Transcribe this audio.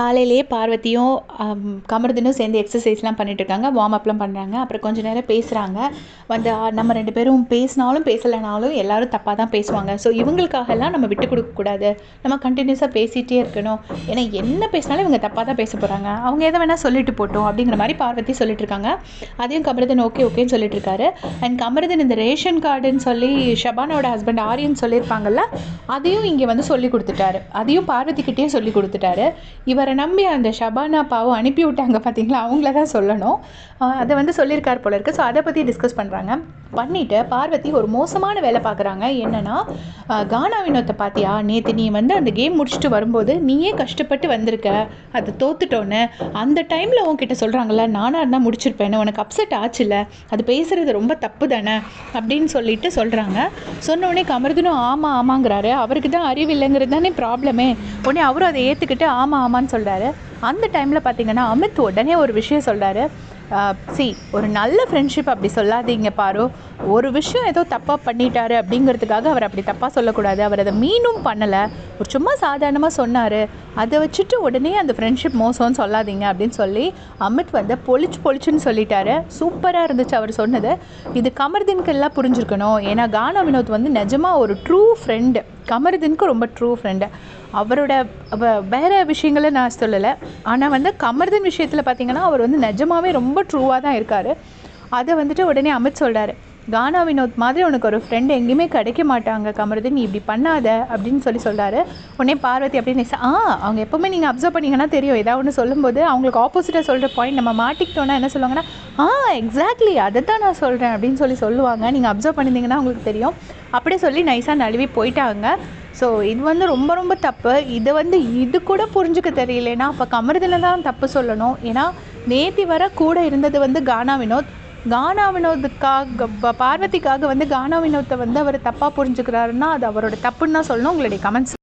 காலையிலேயே பார்வதியும் ஆம், கமருதனும் சேர்ந்து எக்ஸசைஸ்லாம் பண்ணிட்டு இருக்காங்க. வார்ம் அப்லாம் பண்ணுறாங்க அப்புறம் கொஞ்ச நேரம் பேசுகிறாங்க வந்து நம்ம ரெண்டு பேரும் பேசினாலும் பேசலைனாலும் எல்லோரும் தப்பாக தான் பேசுவாங்க. ஸோ இவங்களுக்காகலாம் நம்ம விட்டு கொடுக்கக்கூடாது நம்ம கண்டினியூஸாக பேசிகிட்டே இருக்கணும். ஏன்னா என்ன பேசினாலும் இவங்க தப்பாக தான் பேச போகிறாங்க அவங்க எதை வேணால் சொல்லிட்டு போட்டோம் அப்படிங்கிற மாதிரி பார்வதி சொல்லிட்டு இருக்காங்க. அதையும் கமருதன் ஓகே ஓகேன்னு சொல்லிட்டு இருக்காரு. அண்ட் கமருதன் இந்த ரேஷன் கார்டுன்னு சொல்லி ஷபானோட ஹஸ்பண்ட் ஆரியன் சொல்லியிருப்பாங்கல்ல அதையும் இங்கே வந்து சொல்லி கொடுத்துட்டாரு. அதையும் பார்வதிக்கிட்டேயும் சொல்லி கொடுத்துட்டாரு. இவர் நம்பி அந்த ஷபானா பாவம் அனுப்பி விட்டாங்க பார்த்தீங்களா அவங்கள தான் சொல்லணும். அதை வந்து சொல்லியிருக்கார் போல இருக்கு. ஸோ அதை பற்றி டிஸ்கஸ் பண்ணுறாங்க பண்ணிவிட்டு பார்வதி ஒரு மோசமான வேலை பார்க்குறாங்க. என்னென்னா கானா வினோத்தை பார்த்தியா நேற்று நீ வந்து அந்த கேம் முடிச்சுட்டு வரும்போது நீயே கஷ்டப்பட்டு வந்திருக்க. அது தோத்துட்டோன்னு. அந்த டைமில் உன்கிட்ட சொல்கிறாங்கல்ல நானாக இருந்தால் முடிச்சிருப்பேன்னு. உனக்கு அப்செட் ஆச்சுல்ல. அது பேசுகிறது ரொம்ப தப்பு தானே? அப்படின்னு சொல்லிட்டு சொல்கிறாங்க சொன்னோடனே கமருதனும் ஆமாம் ஆமாங்கிறாரு. அவருக்கு தான் அறிவு இல்லைங்கிறது தானே ப்ராப்ளமே உடனே அவரும் அதை ஏற்றுக்கிட்டு ஆமாம் ஆமான்னு சொல்கிறாரு அந்த டைமில் பார்த்தீங்கன்னா அமித் உடனே ஒரு விஷயம் சொல்கிறாரு சி ஒரு நல்ல ஃப்ரெண்ட்ஷிப் அப்படி சொல்லாதீங்க பாரு. ஒரு விஷயம் ஏதோ தப்பாக பண்ணிட்டாரு அப்படிங்கிறதுக்காக அவர் அப்படி தப்பாக சொல்லக்கூடாது. அவர் அதை மீனும் பண்ணலை. ஒரு சும்மா சாதாரணமாக சொன்னார். அதை வச்சுட்டு உடனே அந்த ஃப்ரெண்ட்ஷிப் மோசம்னு சொல்லாதீங்க அப்படின்னு சொல்லி அமித் வந்து பொழிச்சு பொழிச்சுன்னு சொல்லிட்டாரு. சூப்பராக இருந்துச்சு அவர் சொன்னது. இது கமர்தின்கெல்லாம் புரிஞ்சுருக்கணும். ஏன்னா கானா வினோத் வந்து நிஜமாக ஒரு ட்ரூ ஃப்ரெண்டு கமருதனுக்கு ரொம்ப ட்ரூ ஃப்ரெண்டு அவரோட வேறு விஷயங்களை நான் சொல்லலை. ஆனால் வந்து கமருதன் விஷயத்தில் பார்த்தீங்கன்னா அவர் வந்து நிஜமாவே ரொம்ப ட்ரூவாக தான் இருக்கார். அதை வந்துட்டு உடனே அமித் சொல்கிறாரு கானா வினோத் மாதிரி உனக்கு ஒரு ஃப்ரெண்டு எங்கேயுமே கிடைக்க மாட்டாங்க. கமருதன் நீ இப்படி பண்ணாத அப்படின்னு சொல்லி சொல்கிறாரு உடனே பார்வதி அப்படின்னு ஆ அவங்க எப்போவுமே நீங்கள் அப்சர்வ் பண்ணீங்கன்னா தெரியும். ஏதாவது ஒன்று சொல்லும்போது அவங்களுக்கு ஆப்போசிட்டாக சொல்கிற பாயிண்ட் நம்ம மாட்டிக்கிட்டோன்னா என்ன சொல்லுவாங்கன்னா ஆ எக்ஸாக்ட்லி அதை தான் நான் சொல்கிறேன் அப்படின்னு சொல்லி சொல்லுவாங்க. நீங்கள் அப்சர்வ் பண்ணியிருந்தீங்கன்னா உங்களுக்கு தெரியும். அப்படியே சொல்லி நைஸாக நழுவி போயிட்டாங்க. ஸோ இது வந்து ரொம்ப ரொம்ப தப்பு. இது வந்து இது கூட புரிஞ்சுக்க தெரியலனா அப்போ கமருதில் தான் தப்பு சொல்லணும். ஏன்னா நேத்தி வர கூட இருந்தது வந்து கானா வினோத். கானா வினோதுக்காக ப- பார்வதிக்காக வந்து கானா வினோத்தை வந்து அவர் தப்பாக புரிஞ்சுக்கிறாருன்னா அது அவரோட தப்புன்னு தான் சொல்லணும். உங்களுடைய கமெண்ட்ஸ்